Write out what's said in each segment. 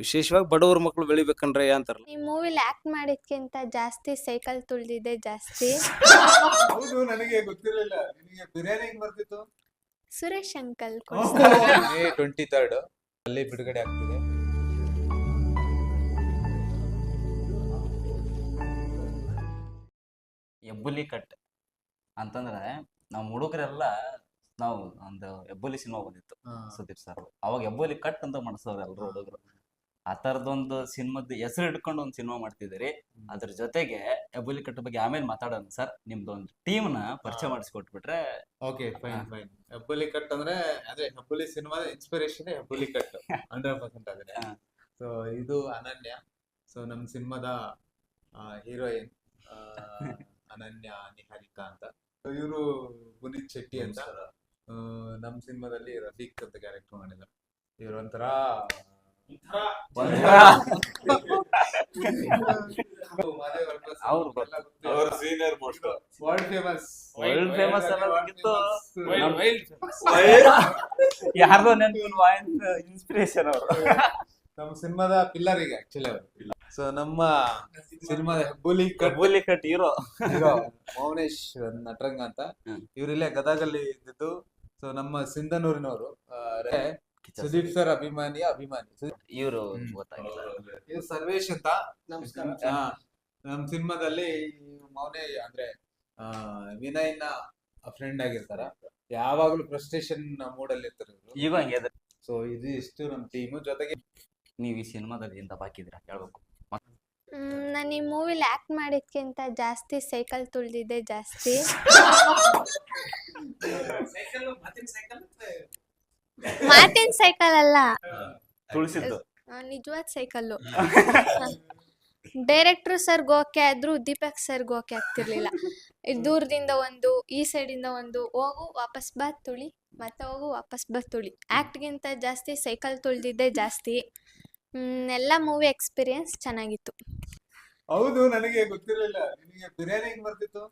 ವಿಶೇಷವಾಗಿ ಬಡವರ ಮಕ್ಕಳು ಬೆಳಿಬೇಕಂದ್ರೆ ಅಂತಾರಲ್ಲ. ಈ ಮೂವಿಲಿ ಆಕ್ಟ್ ಮಾಡಿದ್ಕಿಂತ ಜಾಸ್ತಿ ಸೈಕಲ್ ತುಳಿದಿದೆ ಜಾಸ್ತಿ. ಹೌದು ನನಗೆ ಗೊತ್ತಿರಲಿಲ್ಲ. ನಿಮಗೆ ಬಿರಿಯಾನಿ ಹೆಂಗ್ ಬರ್ತಿತ್ತು? Suresh uncle May twenty third ಅಲ್ಲಿ ಬಿಡುಗಡೆ ಆಗ್ತಿದೆ. ಎಬ್ಬುಲಿ ಕಟ್ ಅಂತಂದ್ರೆ ನಾವು ಹುಡುಗರೆಲ್ಲ ನಾವು ಒಂದು ಎಬ್ಬುಲಿ ಸಿನಿಮಾ ಬಂದಿತ್ತು ಸುದೀಪ್ ಸರ್ ಅವಾಗ ಎಬ್ಬುಲಿ ಕಟ್ ಅಂತ ಮಾಡಿಸೋರು ಎಲ್ಲರೂ ಹುಡುಗರು. ಆ ತರದೊಂದು ಸಿನಿಮಾದ ಹೆಸರು ಇಟ್ಕೊಂಡು ಒಂದು ಸಿನಿಮಾ ಮಾಡ್ತಿದ್ದೀರಿ. ಅದ್ರ ಜೊತೆಗೆ ಎಬುಲಿ ಕಟ್ ಬಗ್ಗೆ ಆಮೇಲೆ ಮಾತಾಡೋಣ ಸರ್. ನಿಮ್ದೊಂದು ಟೀಮ್ನ ಪರಿಚಯ. ಮಾಡಿಸ್ಕೊಟ್ಬಿಟ್ರೆ okay fine fine. Hebbuli cut ಅಂದ್ರೆ ಅದೇ ಹೆಬ್ಬುಲಿ ಸಿನಿಮಾದ inspiration Hebbuli cut. Hundred percent ಅದೇ ಹಾ. ಸೊ ಇದು ಅನನ್ಯ. ಸೊ ನಮ್ ಸಿನಿಮಾದ ಹೀರೋಯಿನ್ ಅನನ್ಯ ನಿಹಾರಿಕಾ ಅಂತ. ಸೊ ಇವರು ಪುನೀತ್ ಶೆಟ್ಟಿ ಅಂತ. ನಮ್ಮ ನಮ್ ಸಿನಿಮಾದಲ್ಲಿ ರಫೀಕ್ ಅಂತ ಕ್ಯಾರೆಕ್ಟರ್ ಮಾಡಿದ್ದಾರೆ. ಇವರೊಂಥರ ಒಂಥರ ಅವ್ರು ಅವ್ರ senior most world famous world famous ಅನ್ನೋದಕ್ಕಿಂತ. ಯಾರ್ದೋ ನೆನಪು ಇನ್ಸ್ಪಿರೇಷನ್ ಅವರು. ನಮ್ಮ ಸಿನಿಮಾದ ಪಿಲ್ಲರ್ ಈಗ ಆಕ್ಚುಲಿ ಅವರು. ಸೊ ನಮ್ಮ ಸಿನಿಮಾದ Hebbuli cut. Hebbuli cut hero. Mounesh Nataranga ಅಂತ. ಇವ್ರಿಲ್ಲೇ ಗದಗಲ್ಲಿ ಇದ್ದಿದ್ದು. ಸೊ ನಮ್ಮ ಸಿಂಧನೂರಿನವರು ಸುದೀಪ್ ಸರ್ ಅಭಿಮಾನಿ ಅಭಿಮಾನಿ. ಇವರು. ಗೊತ್ತಾಗಿಲ್ಲ. ಇವ್ರು ಸರ್ವೇಶ್ ಅಂತ? ಹಾ, ನಮ್ ಸಿನಿಮಾದಲ್ಲಿ ಮೌನೇ ಅಂದ್ರೆ ಆ, ವಿನಯ್ನ ಫ್ರೆಂಡ್ ಆಗಿರ್ತಾರ. ಯಾವಾಗ್ಲೂ ಫ್ರಸ್ಟ್ರೇಷನ್ ಅಲ್ಲಿ ಇರ್ತಾರೆ ಇವರು. ಈಗ ಹಂಗೆ ಅದ ಸೊ ಇದು ಇಷ್ಟು ನಮ್ ಟೀಮ್ ಜೊತೆಗೆ ನೀವು ಈ ಸಿನಿಮಾದಲ್ಲಿ ಎಂತ ಬಾಕಿದ್ದೀರಾ ಹೇಳ್ಬೇಕು. ನಾನು ಈ ಮೂವಿಲಿ ಆಕ್ಟ್ ಮಾಡಿದ್ಕಿಂತ ಜಾಸ್ತಿ ಸೈಕಲ್ ತುಳಿದಿದ್ದೆ ಜಾಸ್ತಿ. ಮಾತಿನ ಸೈಕಲ್ ಅಲ್ಲ. ತುಳಿಸಿದ್ದು. ನಿಜವಾದ ಸೈಕಲ್ ಡೈರೆಕ್ಟರ್ ಸರ್ ಗೋಕೆ ಆದ್ರು ದೀಪಕ್ ಸರ್ ಗೋಕೆ ಆಗ್ತಿರ್ಲಿಲ್ಲ. ಇದ್ ದೂರದಿಂದ ಒಂದು ಈ ಸೈಡ್ ಇಂದ ಒಂದು ಹೋಗು ವಾಪಸ್ ಬಾ ತುಳಿ. ಮತ್ತೆ ಹೋಗು ವಾಪಸ್ ಬಾ ತುಳಿ. ಆ್ಯಕ್ಟ್ಗಿಂತ ಜಾಸ್ತಿ ಸೈಕಲ್ ತುಳಿದಿದ್ದೆ ಜಾಸ್ತಿ. ಹ್ಮ್, ಎಲ್ಲ ಮೂವಿ ಎಕ್ಸ್ಪೀರಿಯನ್ಸ್ ಚೆನ್ನಾಗಿತ್ತು. ಹೌದು ನನಗೆ ಗೊತ್ತಿರಲಿಲ್ಲ. ನಿಮಗೆ ಬಿರಿಯಾನಿ ಹೆಂಗ್ ಬರ್ತಿತ್ತು?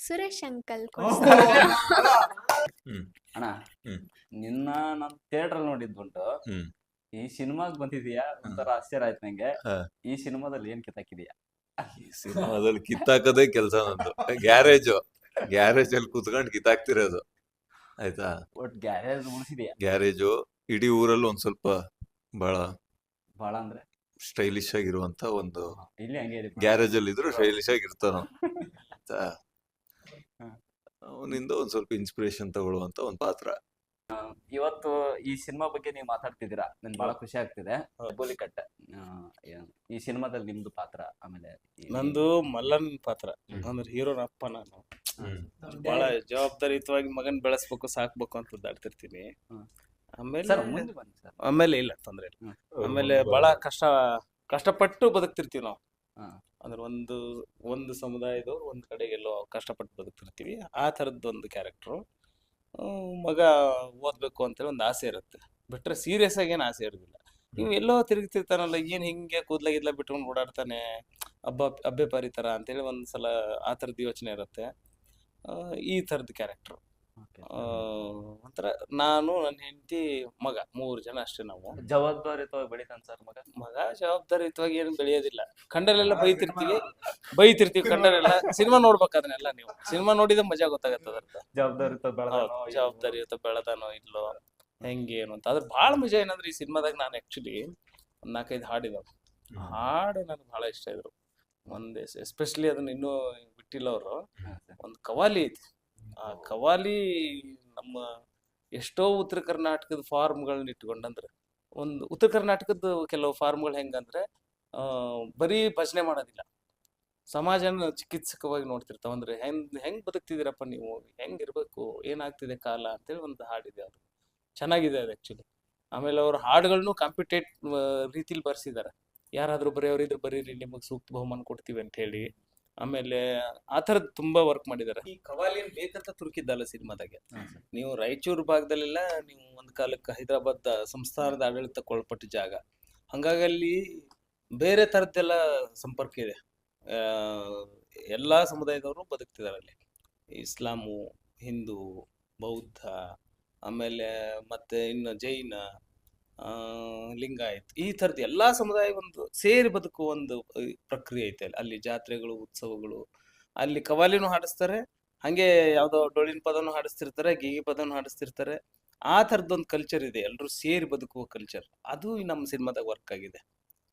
ಸುರೇಶ್ ಅಂಕಲ್ ಅಣ್ಣ ಹ್ಮ್. ನಿನ್ನ ನಾನ್ ಥಿಯೇಟರ್ ನೋಡಿದ್ದುಂಟು. ಹ್ಮ್. ಈ ಸಿನಿಮಾಗ್ ಬಂದಿದೀಯಾ ಒಂಥರ ಆಶ್ಚರ್ಯ ಆಯ್ತು ನಂಗೆ. ಹಾ. ಈ ಸಿನಿಮಾದಲ್ಲಿ ಏನ್ ಕಿತ್ತಾಕಿದೀಯಾ? ಈ ಸಿನಿಮಾದಲ್ಲಿ ಕಿತ್ತಾಕದೇ ಕೆಲಸ ನಂದು. ಗ್ಯಾರೇಜ್ ಗ್ಯಾರೇಜ್ ಅಲ್ಲಿ ಕುತ್ಕೊಂಡು ಕಿತ್ತಾಕ್ತಿರೋದು. ಆಯ್ತಾ? ಒಟ್ ಗ್ಯಾರೇಜ್ ಉಳಿಸಿದ್ಯಾ? ಗ್ಯಾರೇಜು ಇಡೀ ಊರಲ್ಲಿ ಒಂದ್ ಸ್ವಲ್ಪ ಬಹಳ ಬಹಳ ಅಂದ್ರೆ? ಸ್ಟೈಲಿಶ್ ಆಗಿರುವಂತ ಒಂದು ಇಲ್ಲಿ ಹಂಗೆ ಇದೆ ಗ್ಯಾರೇಜ್ ಅಲ್ಲಿ ಇದ್ರು ಸ್ಟೈಲಿಶ್ ಆಗಿರ್ತಾನ. ಅವನಿಂದ ಒಂದ್ ಸ್ವಲ್ಪ ಇನ್ಸ್ಪಿರೇಷನ್ ತಗೊಳ್ಳುವಂತ ಒಂದ್ ಪಾತ್ರ. ಇವತ್ತು ಈ ಸಿನಿಮಾ ಬಗ್ಗೆ ನೀವು ಮಾತಾಡ್ತಿದ್ದೀರಾ? ನನ್ ಬಹಳ ಖುಷಿ ಆಗ್ತಿದೆ. ಬೋಲಿ ಕಟ್ಟ ಈ ಸಿನಿಮಾದಲ್ಲಿ ನಿಮ್ದು ಪಾತ್ರ ಆಮೇಲೆ ಈ- ನಂದು ಮಲ್ಲನ್ ಪಾತ್ರ. ಅಂದ್ರೆ ಹೀರೋನ ಅಪ್ಪ ನಾನು. ಬಹಳ ಜವಾಬ್ದಾರಿಯುತವಾಗಿ ಮಗನ್ ಬೆಳೆಸ್ಬೇಕು ಸಾಕ್ಬೇಕು ಅಂತ ದಾಡ್ತಿರ್ತೀನಿ ಹ್ಮ್. ಆಮೇಲೆ ಸರ್ ಮುಂದೆ ಬನ್ನಿ ಸರ್. ಆಮೇಲೆ ಇಲ್ಲ ತೊಂದ್ರೆ ಇಲ್ಲ. ಆಮೇಲೆ ಬಹಳ ಕಷ್ಟ ಕಷ್ಟಪಟ್ಟು ಬದುಕ್ತಿರ್ತೀವಿ ನಾವು. ಹಾ. ಅಂದ್ರೆ ಒಂದು ಒಂದು ಸಮುದಾಯದವ್ರು ಒಂದು ಕಡೆ ಎಲ್ಲೋ ಕಷ್ಟಪಟ್ಟು ಬದುಕ್ತಿರ್ತೀವಿ. ಆ ಥರದ್ದು ಒಂದು ಕ್ಯಾರೆಕ್ಟ್ರು ಮಗ ಓದ್ಬೇಕು ಅಂತೇಳಿ ಒಂದು ಆಸೆ ಇರುತ್ತೆ. ಬಿಟ್ಟರೆ ಸೀರಿಯಸ್ ಆಗಿ ಏನು ಆಸೆ ಇರೋದಿಲ್ಲ. ನೀವು ಎಲ್ಲೋ ತಿರುಗ್ತಿರ್ತಾನಲ್ಲ ಏನು ಹಿಂಗೆ ಕೂದ್ಲ ಗಿದ್ಲ ಬಿಟ್ಕೊಂಡು ಓಡಾಡ್ತಾನೆ ಹಬ್ಬ ಅಬ್ಬೆ ಪಾರಿ ಥರ ಅಂತೇಳಿ ಒಂದ್ಸಲ ಆ ಥರದ್ದು ಯೋಚನೆ ಇರುತ್ತೆ. ಈ ಥರದ್ದು ಕ್ಯಾರೆಕ್ಟ್ರು Okay. ಒಂಥರ ನಾನು ನನ್ನ ಹೆಂಡತಿ ಮಗ ಮೂರು ಜನ ಅಷ್ಟೇ ನಾವು. ಜವಾಬ್ದಾರಿಯುತವಾಗಿ ಬೆಳಿತಾನೆ ಸರ್ ಮಗ? ಮಗ ಜವಾಬ್ದಾರಿಯುತವಾಗಿ ಏನು ಬೆಳೆಯೋದಿಲ್ಲ. ಕಂಡರೆಲ್ಲ ಬೈತಿರ್ತೀವಿ. ಬೈತಿರ್ತೀವಿ ಕಂಡರೆಲ್ಲ ಸಿನಿಮಾ ನೋಡ್ಬೇಕು ಅದನ್ನೆಲ್ಲ ನೀವು. ಸಿನಿಮಾ ನೋಡಿದ್ರೆ ಮಜಾ ಗೊತ್ತಾಗತ್ತದ ಜವಾಬ್ದಾರಿಯುತ ಬೆಳೆದಾನೋ ಜವಾಬ್ದಾರಿಯುತ ಬೆಳೆದಾನೋ ಇಲ್ಲೋ ಹೆಂಗೆ ಏನು ಅಂತ. ಅದ್ರ ಬಹಳ ಮಜಾ ಏನಂದ್ರೆ ಈ ಸಿನಿಮಾದಾಗ ನಾನು ಆ್ಯಕ್ಚುಲಿ ಒಂದು ನಾಲ್ಕೈದು ಹಾಡಿದಾವೆ ಹಾಡು ನನಗೆ ಬಹಳ ಇಷ್ಟ ಇದ್ರು. ಒಂದೇ ಎಸ್ಪೆಷಲಿ ಅದನ್ನ ಇನ್ನೂ ಬಿಟ್ಟಿಲ್ಲ ಅವರು. ಒಂದು ಕವಾಲಿ ಐತಿ. ಆ ಕವಾಲಿ ನಮ್ಮ ಎಷ್ಟೋ ಉತ್ತರ ಕರ್ನಾಟಕದ ಫಾರ್ಮ್ಗಳನ್ನ ಇಟ್ಕೊಂಡಂದ್ರೆ ಒಂದು ಉತ್ತರ ಕರ್ನಾಟಕದ ಕೆಲವು ಫಾರ್ಮ್ಗಳು ಹೆಂಗಂದ್ರೆ ಆ, ಬರೀ ಭಜನೆ ಮಾಡೋದಿಲ್ಲ. ಸಮಾಜನ ಚಿಕಿತ್ಸಕವಾಗಿ ನೋಡ್ತಿರ್ತಾವ. ಅಂದ್ರೆ ಹೆಂಗ್ ಹೆಂಗ್ ಬದುಕ್ತಿದ್ದೀರಪ್ಪ ನೀವು? ಹೆಂಗ್ ಇರ್ಬೇಕು? ಏನಾಗ್ತಿದೆ ಕಾಲ ಅಂತೇಳಿ ಒಂದು ಹಾಡಿದೆ ಅದು. ಚೆನ್ನಾಗಿದೆ ಅದು ಆಕ್ಚುಲಿ ಆಮೇಲೆ ಅವ್ರ ಹಾಡುಗಳನ್ನು ಕಾಂಪಿಟೇಟ್ ರೀತಿಲಿ ಬರ್ಸಿದ್ದಾರೆ. ಯಾರಾದರೂ ಬರೆಯೋರಿದ್ರೆ ಬರೀರಿ ನಿಮಗೆ ಸೂಕ್ತ ಬಹುಮಾನ ಕೊಡ್ತೀವಿ ಅಂತ ಹೇಳಿ ಆಮೇಲೆ ಆ ಥರದ್ದು ತುಂಬಾ ವರ್ಕ್ ಮಾಡಿದ್ದಾರೆ ಈ ಕವಾಲಿಯನ್ ಬೇಕಂತ ತುರುಕಿದ್ದಲ್ಲ ಸಿನಿಮಾದಾಗೆ. ನೀವು ರಾಯಚೂರು ಭಾಗದಲ್ಲೆಲ್ಲ ನೀವು ಒಂದು ಕಾಲಕ್ಕೆ ಹೈದರಾಬಾದ್ ಸಂಸ್ಥಾನದ ಆಡಳಿತಕ್ಕೆ ಒಳಪಟ್ಟ ಜಾಗ. ಹಂಗಾಗಿ ಅಲ್ಲಿ ಬೇರೆ ಥರದ್ದೆಲ್ಲ ಸಂಪರ್ಕ ಇದೆ. ಆ, ಎಲ್ಲಾ ಸಮುದಾಯದವರು ಬದುಕ್ತಿದ್ದಾರೆ ಅಲ್ಲಿ. ಇಸ್ಲಾಮು ಹಿಂದೂ ಬೌದ್ಧ ಆಮೇಲೆ ಮತ್ತೆ ಇನ್ನು ಜೈನ ಲಿಂಗಾಯತ್ ಈ ಥರದ್ದು ಎಲ್ಲಾ ಸಮುದಾಯ ಒಂದು ಸೇರಿ ಬದುಕುವ ಒಂದು ಪ್ರಕ್ರಿಯೆ ಐತೆ ಅಲ್ಲಿ. ಅಲ್ಲಿ ಜಾತ್ರೆಗಳು, ಉತ್ಸವಗಳು, ಅಲ್ಲಿ ಕವಾಲಿನೂ ಹಾಡಿಸ್ತಾರೆ, ಹಂಗೆ ಯಾವುದೋ ಡೊಳಿನ ಪದನೂ ಹಾಡಿಸ್ತಿರ್ತಾರೆ, ಗೀಗಿ ಪದನೂ ಹಾಡಿಸ್ತಿರ್ತಾರೆ. ಆ ಥರದ್ದೊಂದು ಕಲ್ಚರ್ ಇದೆ. ಎಲ್ಲರೂ ಸೇರಿ ಬದುಕುವ ಕಲ್ಚರ್ ಅದು ನಮ್ಮ ಸಿನಿಮಾದಾಗ ವರ್ಕ್ ಆಗಿದೆ.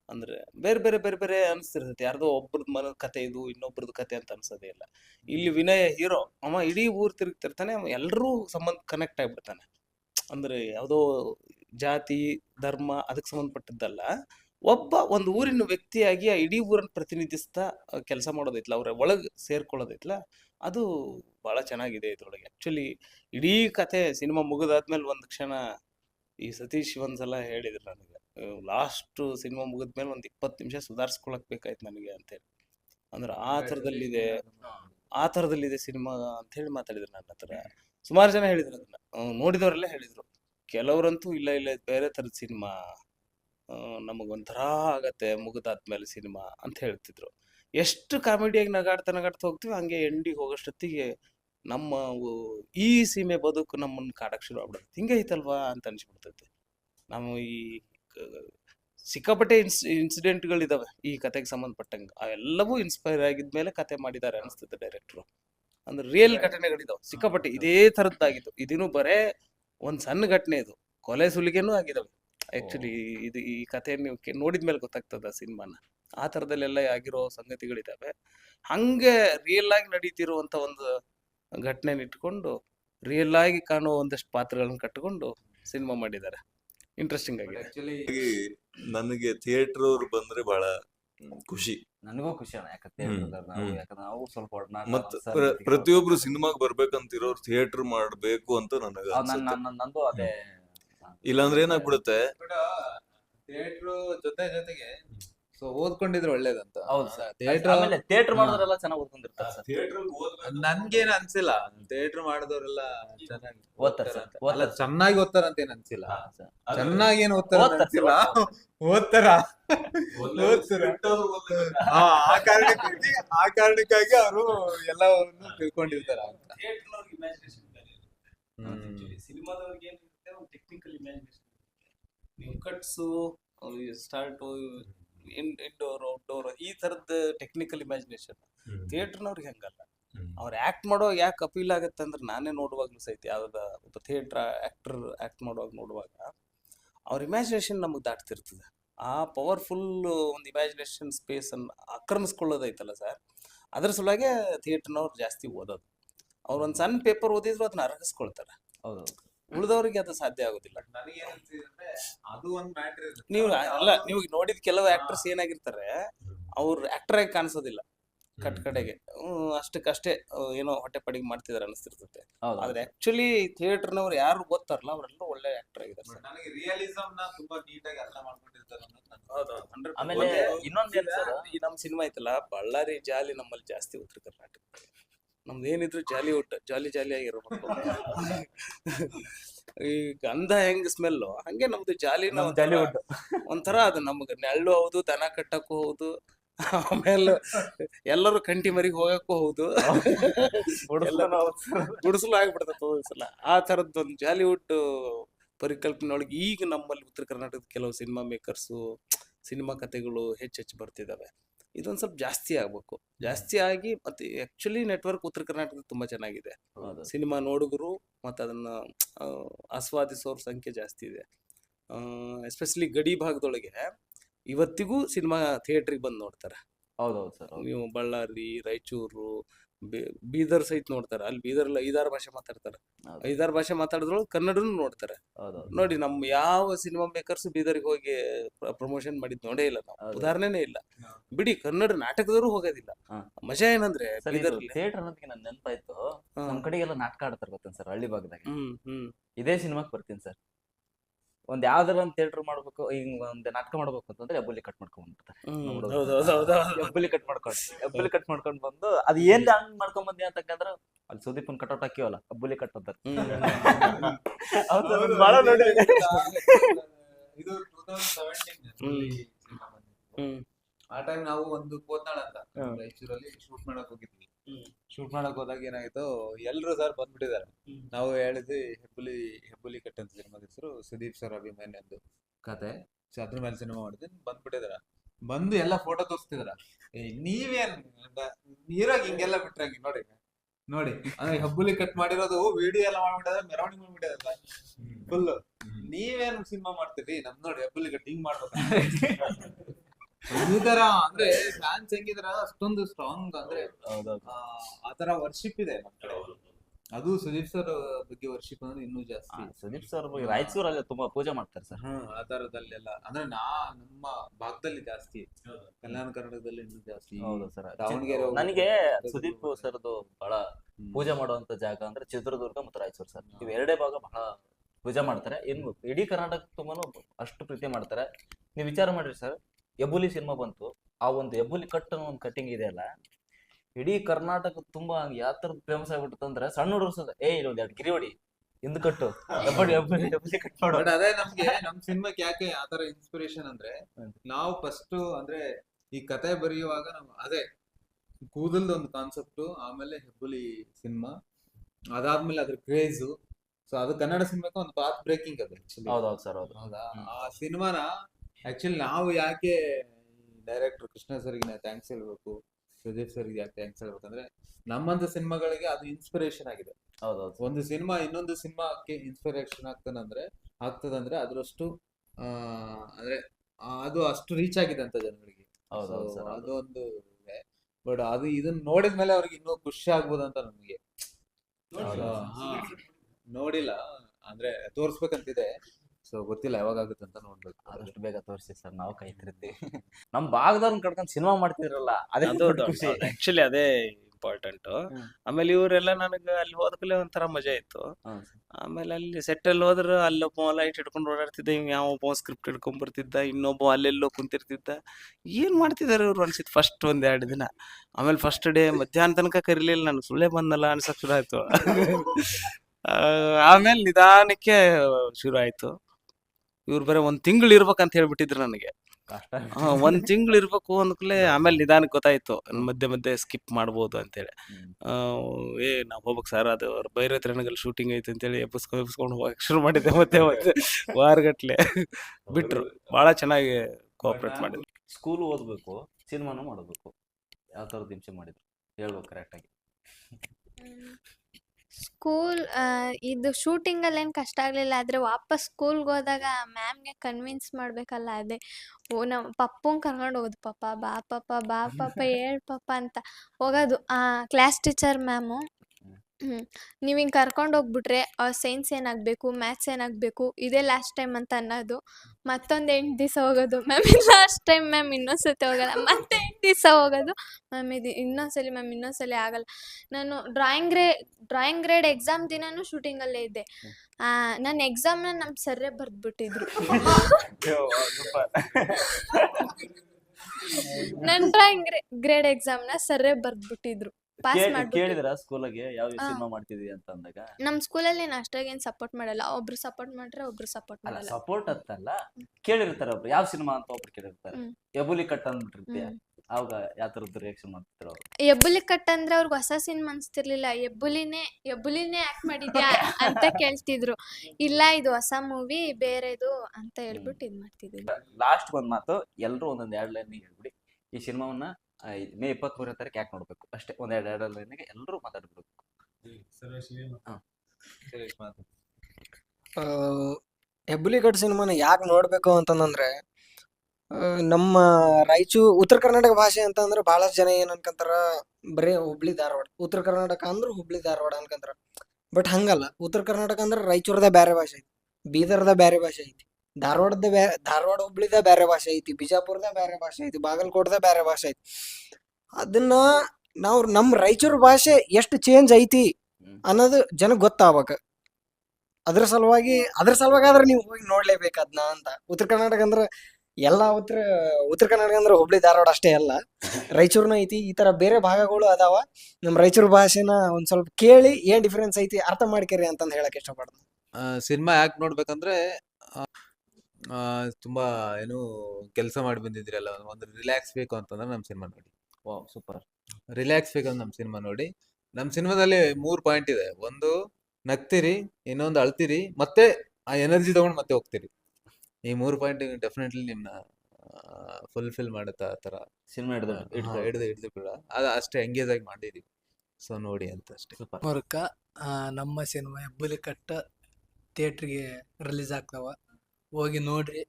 ಅಂದ್ರೆ ಬೇರೆ ಬೇರೆ ಬೇರೆ ಬೇರೆ ಅನಿಸ್ತಿರ್ತೈತಿ. ಯಾರ್ದೋ ಒಬ್ರದ್ ಮನ ಕತೆ ಇದು, ಇನ್ನೊಬ್ರದ್ ಕತೆ ಅಂತ ಅನ್ಸೋದೇ ಇಲ್ಲ. ಇಲ್ಲಿ ವಿನಯ ಹೀರೋ ಅವ ಇಡೀ ಊರ್ ತಿರುಗ್ತಿರ್ತಾನೆ ಎಲ್ಲರೂ ಸಂಬಂಧ ಕನೆಕ್ಟ್ ಆಗ್ಬಿಡ್ತಾನೆ. ಅಂದ್ರೆ ಯಾವುದೋ ಜಾತಿ ಧರ್ಮ ಅದಕ್ಕೆ ಸಂಬಂಧಪಟ್ಟದ್ದಲ್ಲ ಒಬ್ಬ ಒಂದು ಊರಿನ ವ್ಯಕ್ತಿಯಾಗಿ ಆ ಇಡೀ ಊರನ್ನು ಪ್ರತಿನಿಧಿಸ್ತಾ ಕೆಲಸ ಮಾಡೋದೈತ್ಲ ಅವ್ರ ಒಳಗ್ ಸೇರ್ಕೊಳ್ಳೋದೈತ್ಲ ಅದು ಬಹಳ ಚೆನ್ನಾಗಿದೆ ಇದ್ರೊಳಗೆ. ಆ್ಯಕ್ಚುಲಿ ಇಡೀ ಕತೆ ಸಿನಿಮಾ ಮುಗಿದಾದ್ಮೇಲೆ ಒಂದ್ ಕ್ಷಣ ಈ ಸತೀಶ್ ಒಂದ್ಸಲ ಹೇಳಿದ್ರು ನನಗೆ. ಲಾಸ್ಟ್ ಸಿನಿಮಾ ಮುಗಿದ್ಮೇಲೆ ಒಂದ್ ಇಪ್ಪತ್ತು ನಿಮಿಷ ಸುಧಾರಿಸ್ಕೊಳಕ್ ಬೇಕಾಯ್ತು ನನಗೆ ಅಂತೇಳಿ. ಅಂದ್ರೆ ಆ ಥರದಲ್ಲಿದೆ ಆ ಥರದಲ್ಲಿದೆ ಸಿನಿಮಾ ಅಂತ ಹೇಳಿ ಮಾತಾಡಿದ್ರು ನನ್ನ ಹತ್ರ. ಸುಮಾರು ಜನ ಹೇಳಿದ್ರು ಅದನ್ನ. ನೋಡಿದವರೆಲ್ಲ ಹೇಳಿದ್ರು. ಕೆಲವರಂತೂ ಇಲ್ಲ ಇಲ್ಲ ಬೇರೆ ಥರದ ಸಿನಿಮಾ ನಮಗೊಂಥರ ಆಗತ್ತೆ ಮುಗಿದಾದ್ಮೇಲೆ ಸಿನಿಮಾ ಅಂತ ಹೇಳ್ತಿದ್ರು. ಎಷ್ಟು ಕಾಮಿಡಿಯಾಗಿ ನಗಾಡ್ತಾ ನಗಾಡ್ತಾ ಹೋಗ್ತೀವಿ ಹಂಗೆ ಎಂಡಿಗೆ ಹೋಗೋಷ್ಟೊತ್ತಿಗೆ ನಮ್ಮ ಈ ಸೀಮೆ ಬದುಕು ನಮ್ಮನ್ನು ಕಾಡಕ್ ಶುರು ಆಗ್ಬಿಡುತ್ತೆ. ಹಿಂಗೆ ಐತಲ್ವಾ ಅಂತ ಅನಿಸ್ಬಿಡ್ತೈತೆ. ನಾವು ಈ ಸಿಕ್ಕಾಪಟ್ಟೆ ಇನ್ಸ್ ಇನ್ಸಿಡೆಂಟ್ಗಳಿದಾವೆ ಈ ಕತೆಗೆ ಸಂಬಂಧಪಟ್ಟಂಗೆ. ಆ ಎಲ್ಲವೂ ಇನ್ಸ್ಪೈರ್ ಆಗಿದ್ಮೇಲೆ ಕತೆ ಮಾಡಿದ್ದಾರೆ ಅನಿಸ್ತದೆ ಡೈರೆಕ್ಟ್ರು ಅಂದ್ರೆ ರಿಯಲ್ ಘಟನೆಗಳಿದಾವೆ. ಸಿಕ್ಕಾಪಟ್ಟೆ ಇದೇ ಥರದ್ದಾಗಿತ್ತು ಇದನ್ನು ಬರೇ ಒಂದ್ ಸಣ್ಣ ಘಟನೆ ಇದು. ಕೊಲೆ ಸುಲಿಗೆನೂ ಆಗಿದಾವೆ ಆಕ್ಚುಲಿ ಇದು ಈ ಕಥೆಯನ್ನು ನೀವು ಮೇಲೆ ನೋಡಿದ್ಮೇಲೆ ಗೊತ್ತಾಗ್ತದ ಸಿನಿಮಾನ. ಆ ಥರದಲ್ಲೆಲ್ಲ ಆಗಿರೋ ಸಂಗತಿಗಳಿದಾವೆ. ಹಂಗೆ ರಿಯಲ್ ಆಗಿ ನಡೀತಿರುವಂತ ಒಂದು ಘಟನೆನ ಇಟ್ಕೊಂಡು ರಿಯಲ್ ಆಗಿ ಕಾಣುವ ಒಂದಷ್ಟು ಪಾತ್ರಗಳನ್ನ ಕಟ್ಟಿಕೊಂಡು ಸಿನಿಮಾ ಮಾಡಿದ್ದಾರೆ ಇಂಟ್ರೆಸ್ಟಿಂಗ್ ಆಗಿದೆ. ನನಗೆ ಥಿಯೇಟರ್ ಅವ್ರು ಬಂದ್ರೆ ಬಹಳ ಖುಷಿ. ನನಗೂ ಖುಷಿ ಅಣ್ಣ ನಾವು ಯಾಕಂದ್ರೆ ನಾವು ಸ್ವಲ್ಪ ಮತ್ತೆ ಮತ್ ಪ್ರ- ಪ್ರತಿಯೊಬ್ರು ಸಿನಿಮಾಗ್ ಬರ್ಬೇಕಂತಿರೋರು ಥಿಯೇಟರ್ ಮಾಡ್ಬೇಕು ಅಂತ ನನಗ ಅನ್ಸುತ್ತೆ. ನಂದು ಅದೇ. ಇಲ್ಲಾಂದ್ರೆ ಏನಾಗ್ಬಿಡುತ್ತೆ? ಥಿಯೇಟರ್ ಜೊತೆ ಜೊತೆಗೆ ಸೊ ಓದ್ಕೊಂಡಿದ್ರೆ ಒಳ್ಳೇದಂತ. ಹೌದು ಸರ್. ಥಿಯೇಟರ್ ಆಮೇಲೆ ಥಿಯೇಟರ್ ಮಾಡಿದ್ರೆಲ್ಲ ಚೆನ್ನಾಗಿ ಓದ್ಕೊಂಡಿರ್ತಾರೆ ಸರ್. ನನ್ಗೇನ್ ಅನ್ಸಿಲ್ಲ. ಥಿಯೇಟರ್ ಮಾಡಿದವರೆಲ್ಲ ಚೆನ್ನಾಗಿ ಓದ್ತಾರೆ ಸರ್, ಅಲ್ಲ ಓದ್ತಾರೆ. ಚೆನ್ನಾಗಿ ಓದ್ತಾರ ಅಂತ ಏನ್ ಅನ್ಸಿಲ್ಲ. ಚೆನ್ನಾಗಿ ಏನ್ ಓದ್ತಾರ ಅಂತ ಓದ್ತಾರೆ ಅನ್ಸಿಲ್ಲ. ಓದ್ತಾರ. ಓದ್ತಾರ? ಆ, ಆ ಕಾರಣಕ್ಕಾಗಿ ಆ ಕಾರಣಕ್ಕಾಗಿ ಅವರು ಎಲ್ಲವನ್ನು ತಿಳ್ಕೊಂಡಿರ್ತಾರ ಅಂತ. ಸಿನಿಮಾದವ್ರಿಗೆ ಏನಿರುತ್ತೆ ಒಂದು ಟೆಕ್ನಿಕಲ್ ಇಮ್ಯಾಜಿನೇಷನ್ ನೀವು ಕಟ್ಸು ಸ್ಟಾರ್ಟು ಇಂಡೋರ್ ಔಟ್ಡೋರ್ ಈ ಥರದ ಟೆಕ್ನಿಕಲ್ ಇಮ್ಯಾಜಿನೇಷನ್ ಥಿಯೇಟರ್ನವ್ರಿಗೆ ಹೆಂಗಲ್ಲ. ಅವ್ರು ಆಕ್ಟ್ ಮಾಡೋ ಯಾಕೆ ಅಪೀಲ್ ಆಗುತ್ತೆ ಅಂದ್ರೆ ನಾನೇ ನೋಡುವಾಗ್ಲೂ ಸಹಿತ ಯಾವ್ದ ಒಬ್ಬ ಥಿಯೇಟರ್ ಆಕ್ಟರ್ ಆಕ್ಟ್ ಮಾಡುವಾಗ ನೋಡುವಾಗ ಅವ್ರ ಇಮ್ಯಾಜಿನೇಷನ್ ನಮಗೆ ದಾಟ್ತಿರ್ತದೆ. ಆ ಪವರ್ಫುಲ್ ಒಂದು ಇಮ್ಯಾಜಿನೇಷನ್ ಸ್ಪೇಸ್ ಅನ್ನು ಆಕ್ರಮಿಸ್ಕೊಳ್ಳೋದೈತಲ್ಲ ಸರ್ ಅದ್ರ ಸಲುವಾಗಿ ಥಿಯೇಟರ್ನವ್ರು ಜಾಸ್ತಿ ಓದೋದು. ಅವ್ರು ಒಂದು ಸಣ್ಣ ಪೇಪರ್ ಓದಿದ್ರು ಅದನ್ನ ಅರಗಿಸ್ಕೊಳ್ತಾರೆ. ಹೌದು ಉಳಿದವರಿಗೆ ಅದು ಸಾಧ್ಯ ಆಗುದಿಲ್ಲ. ನೀವು ಅಲ್ಲ ನೀವು ನೋಡಿದ ಕೆಲವು ಆಕ್ಟರ್ಸ್ ಏನಾಗಿರ್ತಾರೆ ಅವ್ರು ಆಕ್ಟರ್ ಆಗಿ ಕಾಣಿಸೋದಿಲ್ಲ. ಕಟ್ ಕಡೆಗೆ. ಹ್ಮ್, ಅಷ್ಟಕ್ಕಷ್ಟೇ ಏನೋ ಹೊಟ್ಟೆ ಪಡಿಗೆ ಮಾಡ್ತಿದಾರೆ ಅನಿಸ್ತಿರ್ತೈತೆ ಆದ್ರೆ ಆಕ್ಚುಲಿ ಥಿಯೇಟರ್ ನವರು ಯಾರು ಗೊತ್ತಾರಲ್ಲ ಅವರೆಲ್ಲ ಒಳ್ಳೆ ಆಕ್ಟರ್ ಆಗಿದ್ದಾರೆ ನನಗೆ ರಿಯಲಿಸಮ್ನ ತುಂಬಾ ನೀಟಾಗಿ ಅರ್ಥ ಮಾಡ್ಕೊಂಡಿರ್ತಾರೆ ಆಮೇಲೆ ಇನ್ನೊಂದ್ ಏನ್ ಸರ್? ಈ ನಮ್ ಸಿನಿಮಾ ಐತಲ್ಲ ಬಳ್ಳಾರಿ ಜಾಲಿ ನಮ್ಮಲ್ಲಿ ಜಾಸ್ತಿ ಉತ್ತರ ಕರ್ನಾಟಕ. ನಮ್ದು ಏನಿದ್ರು ಜಾಲಿ ಊಟ ಜಾಲಿ ಜಾಲಿ ಆಗಿರ್ಬೇಕು. ಈ ಗಂಧ ಹೆಂಗ್ ಸ್ಮೆಲ್ ಹಂಗೆ ನಮ್ದು ಜಾಲಿ ನಮ್ ಜಾಲಿ ಊಟ. ಒಂಥರ ಅದು ನಮ್ಗೆ ನೆಳ್ಳು ಹೌದು ದನ ಕಟ್ಟಕ್ಕೂ ಹೌದು ಆಮೇಲೆ ಎಲ್ಲರೂ ಕಂಟಿ ಮರಿಗೆ ಹೋಗಕ್ಕೂ ಹೌದು. ಗುಡಿಸಲು ಆಗ್ಬಿಡ್ತದೆ ಸಲ. ಆ ತರದ್ ಒಂದು ಜಾಲಿವುಡ್ ಪರಿಕಲ್ಪನೆ ಒಳಗೆ ಈಗ ನಮ್ಮಲ್ಲಿ ಉತ್ತರ ಕರ್ನಾಟಕದ ಕೆಲವು ಸಿನಿಮಾ ಮೇಕರ್ಸು ಸಿನಿಮಾ ಕಥೆಗಳು ಹೆಚ್ಚೆಚ್ಚು ಬರ್ತಿದ್ದಾವೆ ಇದೊಂದು ಸ್ವಲ್ಪ ಜಾಸ್ತಿ ಆಗ್ಬೇಕು. ಜಾಸ್ತಿ ಆಗಿ ಮತ್ತೆ ಆಕ್ಚುಲಿ ನೆಟ್ವರ್ಕ್ ಉತ್ತರ ಕರ್ನಾಟಕದ ತುಂಬಾ ಚೆನ್ನಾಗಿದೆ. ಸಿನಿಮಾ ನೋಡುಗರು ಮತ್ತೆ ಅದನ್ನ ಆಸ್ವಾದಿಸೋರ್ ಸಂಖ್ಯೆ ಜಾಸ್ತಿ ಇದೆ. ಎಸ್ಪೆಷಲಿ ಗಡಿ ಭಾಗದೊಳಗೆ ಇವತ್ತಿಗೂ ಸಿನಿಮಾ ಥಿಯೇಟ್ರಿಗೆ ಬಂದು ನೋಡ್ತಾರೆ. ಹೌದೌದು ಸರ್ ನೀವು ಬಳ್ಳಾರಿ ರಾಯಚೂರು ಬೀದರ್ ಸಹಿತ ನೋಡ್ತಾರೆ. ಅಲ್ಲಿ ಬೀದರ್ ಐದಾರು ಭಾಷೆ ಮಾತಾಡ್ತಾರೆ. ಐದಾರು ಭಾಷೆ ಮಾತಾಡಿದ್ರೊಳಗೆ ಕನ್ನಡನು ನೋಡ್ತಾರೆ. ನೋಡಿ ನಮ್ಮ ಯಾವ ಸಿನಿಮಾ ಮೇಕರ್ಸ್ ಬೀದರ್ಗೆ ಹೋಗಿ ಪ್ರಮೋಷನ್ ಮಾಡಿದ್ ನೋಡೇ ಇಲ್ಲ ನಾವು. ಉದಾಹರಣೆನೇ ಇಲ್ಲ. ಬಿಡಿ ಕನ್ನಡ ನಾಟಕದವರು ಹೋಗೋದಿಲ್ಲ. ಹಾ. ಮಜಾ ಏನಂದ್ರೆ ಬೀದರ್ಲಿ. ಥಿಯೇಟರ್ ಅನ್ನೋದಕ್ಕೆ ನನ್ ನೆನಪಾಯ್ತು. ಹಾ. ನಮ್ ಕಡೆಗೆಲ್ಲ ನಾಟಕ ಆಡ್ತಾರ ಗೊತ್ತೇನ್ ಸರ್ ಹಳ್ಳಿ ಭಾಗದಾಗ. ಹ್ಮ್ ಹ್ಮ್. ಇದೇ ಸಿನಿಮಾಕ್ ಬರ್ತೀನಿ ಸರ್. ಒಂದ್ ಯಾವ್ದಾರ ಒಂದ್ ಥಿಯೇಟರ್ ಮಾಡ್ಬೇಕು ಹಿಂಗ್ ಒಂದ್ ನಾಟಕ ಮಾಡ್ಬೇಕು ಅಂತಂದ್ರೆ ಎಬ್ಬುಲಿ ಕಟ್ ಮಾಡ್ಕೊಂಡ್ ಬಂದ್ಬಿಡ್ತಾರೆ. ಹ್ಮ್ ನೋಡೋದು. ಹೌದು ಹೌದು ಹೌದು ಹೌದು. ಎಬ್ಬುಲಿ ಕಟ್ ಮಾಡ್ಕೊಂಡು ಎಬ್ಬುಲಿ ಕಟ್ ಮಾಡ್ಕೊಂಡ್ ಬಂದು ಅದ್ ಏನ್ ಹಂಗ್ ಮಾಡ್ಕೊಂಡ್ ಬಂದಿ ಅಂತಕ್ಕಂದ್ರ ಅಲ್ಲಿ ಸುದೀಪನ್ ಕಟೌಟ್ ಹಾಕಿವಲ್ಲ ಅಬ್ಬುಲಿ ಕಟ್ ಹ್ಮ್. ಹೌದು, ನೋಡಿ. ಇದು ಹ್ಮ್. ಆ ಟೈಮ್ ನಾವು ಒಂದು ಕೋತ್ನಾಳ್ ಅಂತ. ರಾಯಚೂರಲ್ಲಿ ಶೂಟ್ ಮಾಡಕ್ ಹೋಗಿದ್ವಿ. ಶೂಟ್ ಮಾಡಕ್ ಹೋದಾಗ ಏನಾಯ್ತು ಎಲ್ರು ಸರ್ ಬಂದ್ಬಿಟ್ಟಿದ್ದಾರೆ. ನಾವು ಹೇಳಿದ್ವಿ ಹೆಬ್ಬುಲಿ ಹೆಬ್ಬುಲಿ ಕಟ್ ಅಂತ ಸಿನಿಮಾದ ಹೆಸರು ಸುದೀಪ್ ಸರ್ ಅಭಿಮಾನಿ ಅಂತ ಕತೆ. ಸೊ ಅದ್ರ ಮೇಲೆ ಸಿನಿಮಾ ಮಾಡಿದ್ವಿ ಬಂದ್ಬಿಟ್ಟಿದಾರ ಬಂದು ಎಲ್ಲ ಫೋಟೋ ತೋರಿಸ್ತಿದಾರ. ಏ ನೀವೇನ್ ನೀರಾಗಿ ಹಿಂಗೆಲ್ಲ ಬಿಟ್ರೆ ಹಂಗೆ ನೋಡಿ. ನೋಡಿ ಅಂದ್ರೆ ಹಬ್ಬುಲಿ ಕಟ್ ಮಾಡಿರೋದು ವಿಡಿಯೋ ಎಲ್ಲ ಮಾಡ್ಬಿಟ್ಟಿದ್ರೆ ಮೆರವಣಿಗೆ ಮಾಡ್ಬಿಟ್ಟಿದಾರ ಫುಲ್ ನೀವೇನ್ ಸಿನಿಮಾ ಮಾಡ್ತೀರಿ? ನಮ್ ನೋಡಿ ಹಬ್ಬುಲಿ ಕಟ್ ಹಿಂಗ್ ಮಾಡ್ಬೇಕು ಈ ತರ ಅಂದ್ರೆ ಫ್ಯಾನ್ಸ್ ಹೆಂಗಿದ್ರ ಅಷ್ಟೊಂದು ಸ್ಟ್ರಾಂಗ್ ಅಂದ್ರೆ ಆತರ ವರ್ಷಿಪ್ ಇದೆ. ಅದು ಸುದೀಪ್ ಸರ್ ಬಗ್ಗೆ ವರ್ಷಿಪ್ ಅಂದ್ರೆ ಇನ್ನೂ ಜಾಸ್ತಿ. ಸುದೀಪ್ ಸರ್ ರಾಯಚೂರಲ್ಲಿ ತುಂಬಾ ಪೂಜೆ ಮಾಡ್ತಾರೆ ಸರ್. ಹ್ಮ್ ಆ ತರದಲ್ಲೆಲ್ಲ. ಅಂದ್ರೆ ನಾ ನಮ್ಮ ಭಾಗದಲ್ಲಿ ಜಾಸ್ತಿ. ಕಲ್ಯಾಣ ಕರ್ನಾಟಕದಲ್ಲಿ ಇನ್ನೂ ಜಾಸ್ತಿ. ಹೌದು ಸರ್. ದಾವಣಗೆರೆ. ನನಗೆ ಸುದೀಪ್. ಸರ್ದು ಬಹಳ. ಪೂಜೆ ಮಾಡುವಂತ ಜಾಗ ಅಂದ್ರೆ ಚಿತ್ರದುರ್ಗ ಮತ್ತು ರಾಯಚೂರು ಸರ್. ಇವೆರಡೇ ಎರಡೇ ಭಾಗ ಬಹಳ ಪೂಜೆ ಮಾಡ್ತಾರೆ. ಇನ್ನು ಇಡೀ ಕರ್ನಾಟಕ ತುಂಬಾನು ಅಷ್ಟು ಪ್ರೀತಿ ಮಾಡ್ತಾರೆ. ನೀವು ವಿಚಾರ ಮಾಡ್ರಿ ಸರ್. ಎಬ್ಬುಲಿ ಸಿನಿಮಾ ಬಂತು. ಆ ಒಂದು ಎಬ್ಬುಲಿ ಕಟ್ ಅನ್ನೋ ಒಂದು ಕಟ್ಟಿಂಗ್ ಇದೆ ಅಲ್ಲ ಇಡೀ ಕರ್ನಾಟಕ ತುಂಬಾ ಯಾವ ತರ ಫೇಮಸ್ ಆಗ್ಬಿಟ್ಟು ಅಂದ್ರೆ ಸಣ್ಣ ಹುಡುಗರು ಏ ಏ ಇಲ್ಲೊಂದ್ ಎರಡು ಗಿರಿ ಹೊಡಿ ಹಿಂದ್ ಕಟ್ಟು ಎಬ್ಬಡಿ ಎಬ್ಬಡಿ ಎಬ್ಬಲಿ ಕಟ್ ಮಾಡು. ಬಟ್ ಅದೇ ನಮ್ಗೆ ನಮ್ ಸಿನಿಮಾಕ್ಕೆ ಯಾಕೆ ಆತರ ಇನ್ಸ್ಪಿರೇಷನ್ ಅಂದ್ರೆ ನಾವು ಫಸ್ಟ್ ಅಂದ್ರೆ ಈ ಕತೆ ಬರೆಯುವಾಗ ನಾವು ಅದೇ ಕೂದಲ್ದ ಒಂದು ಕಾನ್ಸೆಪ್ಟ್ ಆಮೇಲೆ ಹೆಬ್ಬುಲಿ ಸಿನಿಮಾ ಅದಾದ್ಮೇಲೆ ಅದ್ರ ಕ್ರೇಜು ಸೊ ಅದು ಕನ್ನಡ ಸಿನಿಮಾಕ್ಕೆ ಒಂದು ಪಾತ್ ಬ್ರೇಕಿಂಗ್ ಅದು ಆಕ್ಚುಲಿ ಹೌದೌದು ಸರ್ ಹೌದು. ಹೌದಾ? ಆ ಸಿನಿಮಾನ ಆಕ್ಚುಲಿ ನಾವು ಯಾಕೆ ಡೈರೆಕ್ಟರ್ ಕೃಷ್ಣ ಸರ್ಗೆ ಥ್ಯಾಂಕ್ಸ್ ಹೇಳ್ಬೇಕು ಸುದೀಪ್ ಸರ್ಗೆ ಯಾಕೆ ಥ್ಯಾಂಕ್ಸ್ ಹೇಳ್ಬೇಕಂದ್ರೆ ನಮ್ಮಂತ ಸಿನಿಮಾಗಳಿಗೆ ಅದು ಇನ್ಸ್ಪಿರೇಷನ್ ಆಗಿದೆ. ಹೌದೌದು. ಒಂದು ಸಿನಿಮಾ ಇನ್ನೊಂದು ಸಿನಿಮಾಕ್ಕೆ ಇನ್ಸ್ಪಿರೇಷನ್ ಆಗ್ತಾನಂದ್ರೆ ಆಗ್ತದಂದ್ರೆ ಅದರಷ್ಟು ಆ, ಅಂದ್ರೆ ಅದು ಅಷ್ಟು ರೀಚ್ ಆಗಿದೆ ಅಂತ ಜನಗಳಿಗೆ. ಅದು ಒಂದು ಬಟ್ ಅದು ಇದನ್ನ ನೋಡಿದ್ಮೇಲೆ ಅವ್ರಿಗೆ ಇನ್ನೂ ಖುಷಿ ಆಗ್ಬೋದು ಅಂತ ನಮ್ಗೆ. ನೋಡಿಲ್ಲ ಅಂದ್ರೆ ತೋರ್ಸ್ಬೇಕಂತಿದೆ. ಸೊ ಗೊತ್ತಿಲ್ಲ ಯಾವಾಗ ಆಗುತ್ತೆ ಅಂತ ನೋಡ್ಬೇಕು. ಆದಷ್ಟು ಬೇಗ ತೋರಿಸಿ ಸರ್ ನಾವು ಕಾಯ್ತಿರ್ತೀವಿ ನಮ್ ಭಾಗದವ್ರನ್ನ ಕಡ್ಕೊಂಡ್ ಸಿನಿಮಾ ಮಾಡ್ತಿದ್ರಲ್ಲ ಅದೇ ಅದು ದೊಡ್ಡ ಖುಷಿ. ಆಕ್ಚುಲಿ ಅದೇ ಇಂಪಾರ್ಟೆಂಟ್ ಆಮೇಲೆ ಇವರೆಲ್ಲ ನನಗೆ ಅಲ್ಲಿ ಹೋದ್ಕಲೆ ಒಂಥರ ಮಜಾ ಇತ್ತು. ಆಮೇಲೆ ಅಲ್ಲಿ ಸೆಟ್ ಅಲ್ಲಿ ಹೋದ್ರೆ ಅಲ್ಲೊಬ್ಬ ಲೈಟ್ ಹಿಡ್ಕೊಂಡು ಓಡಾಡ್ತಿದ್ದ ಇವ್ ಯಾವ ಸ್ಕ್ರಿಪ್ಟ್ ಹಿಡ್ಕೊಂಡ್ ಬರ್ತಿದ್ದ ಇನ್ನೊಬ್ಬ ಅಲ್ಲೆಲ್ಲೋ ಕುಂತಿರ್ತಿದ್ದ. ಏನ್ ಮಾಡ್ತಿದಾರೆ ಇವ್ರು ಅನ್ಸಿತ್ತು ಫಸ್ಟ್ ಒಂದ್ ಎರಡು ದಿನ. ಆಮೇಲೆ ಫಸ್ಟ್ ಡೇ ಮಧ್ಯಾಹ್ನ ತನಕ ಕರೀಲಿಲ್ಲ ನಾನು ಸುಳ್ಳೆ ಬಂದಲ್ಲ ಅನ್ಸಕ್ ಶುರು ಆಯ್ತು. ಆ, ಆಮೇಲೆ ನಿಧಾನಕ್ಕೆ ಶುರು ಆಯ್ತು. ಇವ್ರು ಬರೀ ಒಂದ್ ತಿಂಗಳು ಇರ್ಬೇಕಂತ ಹೇಳ್ಬಿಟ್ಟಿದ್ರು ನನಗೆ. ಹಾ, ಒಂದ್ ತಿಂಗಳು ಇರ್ಬೇಕು ಅಂದ್ಕೂಲೆ ಆಮೇಲೆ ನಿಧಾನಕ್ಕೆ ಗೊತ್ತಾಯ್ತು. ಮಧ್ಯೆ ಮಧ್ಯೆ ಸ್ಕಿಪ್ ಮಾಡ್ಬೋದು ಅಂತೇಳಿ. ಆ, ಏ ನಾವ್ ಹೋಗ್ಬೇಕು ಸರ್ ಅದು ಅವ್ರ ಬೈರತ್ ರಣಗಲ್ ಶೂಟಿಂಗ್ ಐತೆ ಅಂತೇಳಿ ಎಬ್ಬಿಸ್ಕೊಂಡು ಎಬ್ಬಿಸ್ಕೊಂಡು ಹೋಗಕ್ ಶುರು ಮಾಡಿದ್ದೆ ಮತ್ತೆ ಮತ್ತೆ ವಾರಗಟ್ಲೆ. ಬಿಟ್ರು. ಬಹಳ ಚೆನ್ನಾಗಿ ಕೋಆಪರೇಟ್ ಮಾಡಿದ್ರು. ಸ್ಕೂಲ್ ಓದ್ಬೇಕು ಸಿನಿಮಾನು ಮಾಡಬೇಕು. ಯಾವ ಥರದ್ದು ಹಿಂಸೆ ಮಾಡಿದ್ರು? ಹೇಳ್ಬೇಕು ಕರೆಕ್ಟಾಗಿ ಸ್ಕೂಲ್ ಇದು ಶೂಟಿಂಗಲ್ಲಿ ಏನು ಕಷ್ಟ ಆಗಲಿಲ್ಲ ಆದರೆ ವಾಪಸ್ ಸ್ಕೂಲ್ಗೆ ಹೋದಾಗ ಮ್ಯಾಮ್ಗೆ ಕನ್ವಿನ್ಸ್ ಮಾಡಬೇಕಲ್ಲ ಅದೇ ಓ ನಮ್ಮ ಪಪ್ಪಂಗೆ ಕರ್ಕೊಂಡು ಹೋಗೋದು ಪಪ್ಪ ಬಾ ಪಾಪ ಬಾ ಪಾಪ ಹೇಳ್ ಪಾಪ ಅಂತ ಹೋಗೋದು ಕ್ಲಾಸ್ ಟೀಚರ್ ಮ್ಯಾಮು ಹ್ಞೂ ನೀವು ಹಿಂಗೆ ಕರ್ಕೊಂಡು ಹೋಗ್ಬಿಟ್ರೆ ಸೈನ್ಸ್ ಏನಾಗಬೇಕು ಮ್ಯಾಥ್ಸ್ ಏನಾಗಬೇಕು ಇದೇ ಲಾಸ್ಟ್ ಟೈಮ್ ಅಂತ ಅನ್ನೋದು ಮತ್ತೊಂದು ಎಂಟು ದಿವಸ ಹೋಗೋದು ಮ್ಯಾಮ್ ಲಾಸ್ಟ್ ಟೈಮ್ ಮ್ಯಾಮ್ ಇನ್ನೊಂದ್ಸತಿ ಹೋಗಲ್ಲ ಮತ್ತೆ ದಿವಸ ಹೋಗೋದು. ಮ್ಯಾಮ್ ಇದು ಇನ್ನೊಂದ್ಸಲಿ ಮ್ಯಾಮ್ ಇನ್ನೊಂದ್ಸಲಿ ಆಗಲ್ಲ. ನಾನು drawing grade drawing grade exam ದಿನಾನು ಶೂಟಿಂಗಲ್ಲೇ ಇದ್ದೆ. ನನ್ನ ನ ನಮ್ ಸರ್ರೆ ಬರ್ದ್ಬಿಟ್ಟಿದ್ರು. ನನ್ ಡ್ರಾಯಿಂಗ್ ಗ್ರೇಡ್ ಎಕ್ಸಾಮ್ನ ಸರ್ರೇ ಬರೆದ್ಬಿಟ್ಟಿದ್ರು. ಪಾಸ್ ಕೇಳಿದ್ರ ಸ್ಕೂಲಾಗೆ? ಯಾವ ಸಿನಿಮಾ ಮಾಡ್ತಿದ್ವಿ ಅಂತ ಅಂದಾಗ ನಮ್ಮ ಸ್ಕೂಲಲ್ಲಿ ಏನು ಅಷ್ಟಾಗೇನ್ ಸಪೋರ್ಟ್ ಮಾಡಲ್ಲ. ಒಬ್ರು ಸಪೋರ್ಟ್ ಮಾಡ್ರೆ ಒಬ್ರು ಸಪೋರ್ಟ್ ಮಾಡಲ್ಲ. ಸಪೋರ್ಟ್ ಅಂತಲ್ಲ. ಕೇಳಿರ್ತಾರೆ ಒಬ್ರು. ಯಾವ ಸಿನಿಮಾ ಅಂತ ಒಬ್ರು ಕೇಳಿರ್ತಾರೆ. ಎಬುಲಿ ಕಟ್ ಅಂದ್ಬಿಟ್ಟಿರ್ತೀಯ. ಅವಾಗ ಯಾವ ರಿಯಾಕ್ಷನ್ ಮಾಡ್ತಿದ್ರು ಅವ್ರು? ಎಬ್ಬುಲಿ ಕಟ್ ಅಂದ್ರೆ ಅವ್ರಿಗೆ ಹೊಸ ಸಿನಿಮಾ ಅನ್ಸ್ತಿರ್ಲಿಲ್ಲ ಎಬ್ಬುಲಿನೇ ಎಬ್ಬುಲಿನೇ ಆಕ್ಟ್ ಮಾಡಿದ್ಯಾ ಅಂತ ಕೇಳ್ತಿದ್ರು. ಇಲ್ಲ ಇದು ಹೊಸ ಮೂವಿ ಬೇರೆದು ಅಂತ ಹೇಳ್ಬಿಟ್ಟು ಇದ್ ಮಾಡ್ತಿದ್ರು ಲಾಸ್ಟ್ ಒಂದ್ ಮಾತು ಎಲ್ಲರೂ ಒಂದೊಂದ್ ಎರಡು ಲೈನ್ ಹೇಳ್ಬಿಡಿ. ಈ ಸಿನಿಮಾವನ್ನ ಮೇ ಇಪ್ಪತ್ ಮೂರನೇ ತಾರೀಕು ಯಾಕೆ ನೋಡ್ಬೇಕು? ಅಷ್ಟೇ ಒಂದ್ ಎರಡು ಎರಡು ಲೈನ್ಗೆ ಎಲ್ಲರೂ ಮಾತಾಡ್ಬಿಡ್ಬೇಕು. ಹೆಬ್ಬುಲಿ ಹೆಬ್ಬುಲಿಗಡ್ ಸಿನಿಮಾನ ಯಾಕೆ ನೋಡ್ಬೇಕು ಅಂತಂದ್ರೆ ನಮ್ಮ ರಾಯಚೂರು, ಉತ್ತರ ಕರ್ನಾಟಕ ಭಾಷೆ ಅಂತಂದ್ರೆ ಬಹಳಷ್ಟು ಜನ ಏನ್ ಅನ್ಕಂತಾರ, ಬರೀ ಹುಬ್ಳಿ ಧಾರವಾಡ. ಉತ್ತರ ಕರ್ನಾಟಕ ಅಂದ್ರೆ ಹುಬ್ಳಿ ಧಾರವಾಡ ಅನ್ಕಂತಾರ. ಬಟ್ ಹಂಗಲ್ಲ. ಉತ್ತರ ಕರ್ನಾಟಕ ಅಂದ್ರೆ ರಾಯಚೂರದ ಬೇರೆ ಭಾಷೆ ಐತಿ. ಬೀದರ್ದ ಬೇರೆ ಭಾಷೆ ಐತಿ. ಧಾರವಾಡದ ಬೇ ಧಾರವಾಡ, ಹುಬ್ಳಿದ ಬೇರೆ ಭಾಷೆ ಐತಿ. ಬಿಜಾಪುರದ ಬೇರೆ ಭಾಷೆ ಐತಿ. ಬಾಗಲಕೋಟದ ಬೇರೆ ಭಾಷೆ ಐತಿ. ಅದನ್ನ ನಾವು ನಮ್ಮ ರಾಯಚೂರು ಭಾಷೆ ಎಷ್ಟು ಚೇಂಜ್ ಐತಿ ಅನ್ನೋದು ಜನಕ್ಕೆ ಗೊತ್ತಾಗ್ಬೇಕು. ಅದ್ರ ಸಲುವಾಗಿ ಅದ್ರ ಸಲುವಾಗಿ ಆದ್ರೆ ನೀವು ಹೋಗಿ ನೋಡ್ಲೇಬೇಕು ಅದನ್ನ ಅಂತ. ಉತ್ತರ ಕರ್ನಾಟಕ ಅಂದ್ರೆ ಎಲ್ಲ ಉತ್ತರ ಉತ್ತರ ಕನ್ನಡ ಅಂದ್ರೆ ಹುಬ್ಳಿ ಧಾರವಾಡ ಅಷ್ಟೇ ಅಲ್ಲ. ರಾಯಚೂರ್ನ ಐತಿ. ಈ ತರ ಬೇರೆ ಭಾಗಗಳು ಅದಾವ. ನಮ್ಮ ರಾಯಚೂರು ಭಾಷೆನ ಒಂದ್ ಸ್ವಲ್ಪ ಕೇಳಿ ಏನ್ ಡಿಫರೆನ್ಸ್ ಐತಿ ಅರ್ಥ ಮಾಡ್ಕೇರಿ ಅಂತಂದ್ ಹೇಳಕ್ ಇಷ್ಟಪಡ್ತೀನಿ. ಸಿನಿಮಾ ಯಾಕೆ ನೋಡ್ಬೇಕಂದ್ರೆ ಆ, ಆ, ತುಂಬಾ ಏನು ಕೆಲಸ ಮಾಡಿ ಬಂದಿದ್ರಲ್ಲ ಒಂದು ರಿಲ್ಯಾಕ್ಸ್ ಬೇಕು ಅಂತಂದ್ರೆ ನಮ್ಮ ಸಿನಿಮಾ ನೋಡಿ. Wow super. ರಿಲ್ಯಾಕ್ಸ್ ಬೇಕಂದ್ರೆ ನಮ್ಮ ಸಿನಿಮಾ ನೋಡಿ. ನಮ್ಮ ಸಿನಿಮಾದಲ್ಲಿ ಮೂರು ಪಾಯಿಂಟ್ ಇದೆ. ಒಂದು ನಗ್ತಿರಿ ಇನ್ನೊಂದು ಅಳ್ತಿರಿ ಮತ್ತೆ ಆ ಎನರ್ಜಿ ತಗೊಂಡು ಮತ್ತೆ ಹೋಗ್ತೀರಿ. ಈ ಮೂರು ಪಾಯಿಂಟ್ ಡೆಫಿನೆಟ್ಲಿ ನಿಮ್ನ ಫುಲ್ಫಿಲ್ ಮಾಡುತ್ತೆ ಆ ತರ ಸಿನಿಮಾ ಹಿಡಿದು ಹಿಡಿದು ಹಿಡಿದು ಹಿಡ್ದು ಕೂಡ ಅದು ಅಷ್ಟೇ ಎಂಗೇಜ್ ಆಗಿ ಮಾಡಿದೀವಿ. ಸೊ ನೋಡಿ ಅಂತ ಅಷ್ಟೇ. ಮರುಕ ನಮ್ಮ ಸಿನಿಮಾ ಹೆಬ್ಬುಲಿ ಕಟ್ಟ ಥಿಯೇಟ್ರಿಗೆ ರಿಲೀಸ್ ಆಗ್ತಾವ. ಹೋಗಿ ನೋಡ್ರಿ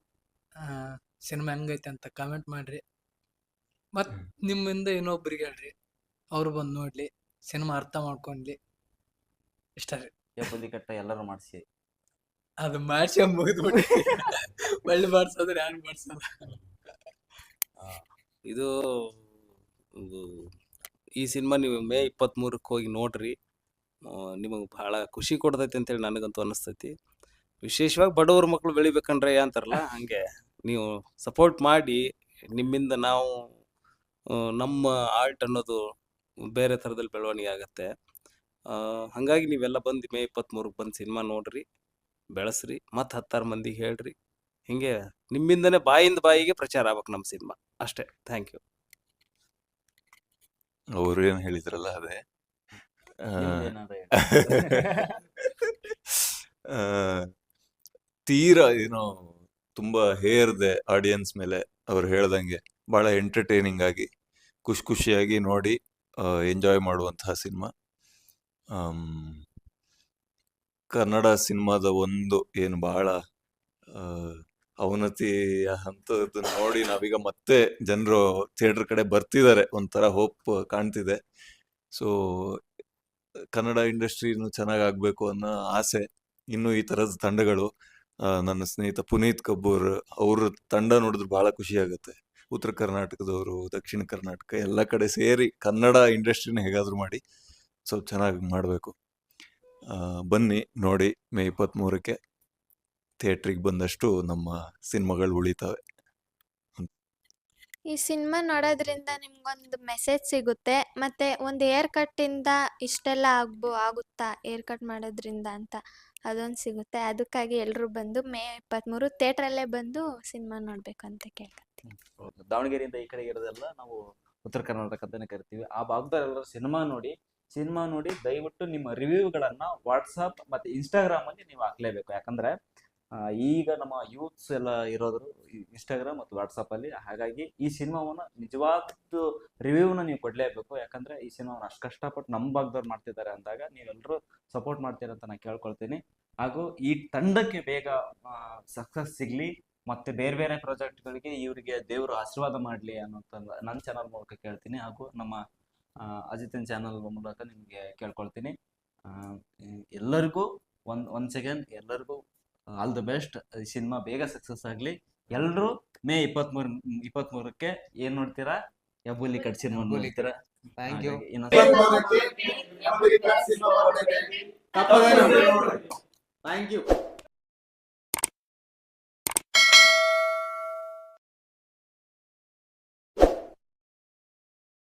ಸಿನಿಮಾ ಹೆಂಗೈತೆ ಅಂತ ಕಾಮೆಂಟ್ ಮಾಡ್ರಿ. ಮತ್ತು ನಿಮ್ಮಿಂದ ಇನ್ನೊಬ್ರಿಗೆ ಹೇಳ್ರಿ. ಅವ್ರು ಬಂದು ನೋಡ್ಲಿ ಸಿನಿಮಾ ಅರ್ಥ ಮಾಡ್ಕೊಂಡ್ಲಿ. ಇಷ್ಟ ರೀ. ಹೆಬ್ಬುಲಿ ಕಟ್ಟ ಎಲ್ಲರೂ ಮಾಡಿಸಿ. ಅದು ಮಾಡಿಸಿ ಮುಗಿದ್ಬಿಟ್ಟು ಒಳ್ಳೆ ಮಾಡ್ಸೋದ್ರೆ ಯಾರು ಮಾಡ್ಸಲ್ಲ ಇದು ಈ ಸಿನಿಮಾ ನೀವು ಮೇ ಇಪ್ಪತ್ತ್ಮೂರಕ್ಕೆ ಹೋಗಿ ನೋಡ್ರಿ. ನಿಮಗೆ ಬಹಳ ಖುಷಿ ಕೊಡ್ತೈತಿ ಅಂತೇಳಿ ನನಗಂತೂ ಅನಿಸ್ತೈತಿ ವಿಶೇಷವಾಗಿ ಬಡವ್ರ ಮಕ್ಕಳು ಬೆಳಿಬೇಕಂದ್ರೆ ಅಂತಾರಲ್ಲ, ಹಾಗೆ ನೀವು ಸಪೋರ್ಟ್ ಮಾಡಿ, ನಿಮ್ಮಿಂದ ನಾವು ನಮ್ಮ ಆರ್ಟ್ ಅನ್ನೋದು ಬೇರೆ ಥರದಲ್ಲಿ ಬೆಳವಣಿಗೆ ಆಗುತ್ತೆ. ಹಾಗಾಗಿ ನೀವೆಲ್ಲ ಬಂದು ಮೇ ಇಪ್ಪತ್ತ್ಮೂರಕ್ಕೆ ಬಂದು ಸಿನಿಮಾ ನೋಡ್ರಿ. ಬೆಳೆಸ್ರಿ ಮತ್ತೆ ಹತ್ತಾರು ಮಂದಿಗೆ ಹೇಳ್ರಿ. ಹಿಂಗೆ ನಿಮ್ಮಿಂದನೇ ಬಾಯಿಂದ ಬಾಯಿಗೆ ಪ್ರಚಾರ ಆಗ್ಬೇಕು ನಮ್ಮ ಸಿನಿಮಾ. ಅಷ್ಟೇ. ಥ್ಯಾಂಕ್ ಯು ಅವರು ಏನು ಹೇಳಿದ್ರಲ್ಲ ಅದೇ. ತೀರ ಆ, ತೀರಾ ಏನೋ ತುಂಬಾ ಹೇರ್ದೆ ಆಡಿಯನ್ಸ್ ಮೇಲೆ ಅವ್ರು ಹೇಳ್ದಂಗೆ ಬಹಳ ಎಂಟರ್ಟೈನಿಂಗ್ ಆಗಿ ಖುಷಿ ಖುಷಿಯಾಗಿ ನೋಡಿ ಎಂಜಾಯ್ ಮಾಡುವಂತಹ ಸಿನಿಮಾ. ಕನ್ನಡ ಸಿನಿಮಾದ ಒಂದು ಏನು ಬಹಳ ಅವನತಿಯ ಹಂತದ್ದು ನೋಡಿ ನಾವೀಗ ಮತ್ತೆ ಜನರು ಥಿಯೇಟರ್ ಕಡೆ ಬರ್ತಿದ್ದಾರೆ. ಒಂಥರ ಹೋಪ್ ಕಾಣ್ತಿದೆ. ಸೊ, ಕನ್ನಡ ಇಂಡಸ್ಟ್ರಿನು ಚೆನ್ನಾಗಿ ಆಗಬೇಕು ಅನ್ನೋ ಆಸೆ, ಇನ್ನು ಈ ತರದ ತಂಡಗಳು ನನ್ನ ಸ್ನೇಹಿತ ಪುನೀತ್ ಕಬ್ಬೂರ್ ಅವ್ರ ತಂಡ ನೋಡಿದ್ರೆ ಬಹಳ ಖುಷಿ ಆಗುತ್ತೆ. ಉತ್ತರ ಕರ್ನಾಟಕದವರು, ದಕ್ಷಿಣ ಕರ್ನಾಟಕ ಎಲ್ಲ ಕಡೆ ಸೇರಿ ಕನ್ನಡ ಇಂಡಸ್ಟ್ರಿನ ಹೇಗಾದರೂ ಮಾಡಿ ಸ್ವಲ್ಪ ಚೆನ್ನಾಗಿ ಮಾಡಬೇಕು. ಬನ್ನಿ ನೋಡಿ ಮೇ ಇಪ್ಪತ್ತ್ಮೂರಕ್ಕೆ ಥಿಯೇಟ್ರಿಗೆ ಬಂದಷ್ಟು ನಮ್ಮ ಸಿನಿಮಾಗಳು ಉಳಿತಾವೆ. ಈ ಸಿನಿಮಾ ನೋಡೋದ್ರಿಂದ ನಿಮ್ಗೊಂದು ಮೆಸೇಜ್ ಸಿಗುತ್ತೆ ಮತ್ತೆ ಒಂದು ಏರ್ ಕಟ್ಟಿಂದ ಇಷ್ಟೆಲ್ಲ ಆಗ್ಬೋ ಆಗುತ್ತಾ ಏರ್ ಕಟ್ ಮಾಡೋದ್ರಿಂದ ಅಂತ ಅದೊಂದು ಸಿಗುತ್ತೆ. ಅದಕ್ಕಾಗಿ ಎಲ್ಲರೂ ಬಂದು ಮೇ ಇಪ್ಪತ್ತ್ಮೂರು ಥಿಯೇಟ್ರಲ್ಲೇ ಬಂದು ಸಿನಿಮಾ ನೋಡಬೇಕು ಅಂತ ಕೇಳ್ಕೊತೀನಿ. ದಾವಣಗೆರೆಯಿಂದ ಈ ಕಡೆ ಇರೋದೆಲ್ಲ ನಾವು ಉತ್ತರ ಕರ್ನಾಟಕ ಅಂತಾನೆ ಕರಿತೀವಿ. ಆ ಭಾಗದಲ್ಲೆಲ್ಲರೂ ಸಿನಿಮಾ ನೋಡಿ ಸಿನಿಮಾ ನೋಡಿ ದಯವಿಟ್ಟು ನಿಮ್ಮ ರಿವ್ಯೂಗಳನ್ನು ವಾಟ್ಸಪ್ ಮತ್ತೆ ಇನ್ಸ್ಟಾಗ್ರಾಮ್ ಅಲ್ಲಿ ನೀವು ಹಾಕಲೇಬೇಕು. ಯಾಕಂದ್ರೆ ಈಗ ನಮ್ಮ ಯೂತ್ಸ್ ಎಲ್ಲ ಇರೋದ್ರು ಇನ್ಸ್ಟಾಗ್ರಾಮ್ ಮತ್ತು ವಾಟ್ಸಪ್ ಅಲ್ಲಿ. ಹಾಗಾಗಿ ಈ ಸಿನಿಮಾವನ್ನು ನಿಜವಾದ ರಿವ್ಯೂನ ನೀವು ಕೊಡಲೇಬೇಕು. ಯಾಕಂದ್ರೆ ಈ ಸಿನಿಮಾವನ್ನು ಅಷ್ಟು ಕಷ್ಟಪಟ್ಟು ನಮ್ಮ ಭಾಗದವ್ರು ಮಾಡ್ತಿದ್ದಾರೆ ಅಂದಾಗ ನೀವೆಲ್ಲರೂ ಸಪೋರ್ಟ್ ಮಾಡ್ತೀರಾ ಅಂತ ನಾನು ಕೇಳ್ಕೊಳ್ತೀನಿ. ಹಾಗೂ ಈ ತಂಡಕ್ಕೆ ಬೇಗ ಸಕ್ಸಸ್ ಸಿಗ್ಲಿ ಮತ್ತೆ ಬೇರೆ ಬೇರೆ ಪ್ರಾಜೆಕ್ಟ್ಗಳಿಗೆ ಇವರಿಗೆ ದೇವರು ಆಶೀರ್ವಾದ ಮಾಡಲಿ ಅನ್ನೋಂಥ ನನ್ನ ಚಾನಲ್ ಮೂಲಕ ಕೇಳ್ತೀನಿ. ಹಾಗೂ ನಮ್ಮ ಅಜಿತನ್ ಚಾನಲ್ ಮೂಲಕ ನಿಮಗೆ ಕೇಳ್ಕೊಳ್ತೀನಿ. ಎಲ್ಲರಿಗೂ ಒನ್ ಒನ್ ಸೆಕೆಂಡ್ ಎಲ್ಲರಿಗೂ ಆಲ್ ದ ಬೆಸ್ಟ್ ಈ ಸಿನಿಮಾ ಬೇಗ ಸಕ್ಸಸ್ ಆಗಲಿ. ಎಲ್ಲರೂ ಮೇ ಇಪ್ಪತ್ಮೂರು ಇಪ್ಪತ್ಮೂರಕ್ಕೆ ಏನ್ ನೋಡ್ತೀರಾ? ಯಬ್ಬುಲಿ ಕಟ್ ಸಿನಿಮಾ ಹೆಬ್ಬುಲಿ ನೋಡ್ತೀರಾ ಥ್ಯಾಂಕ್ ಯು ಥ್ಯಾಂಕ್ ಯು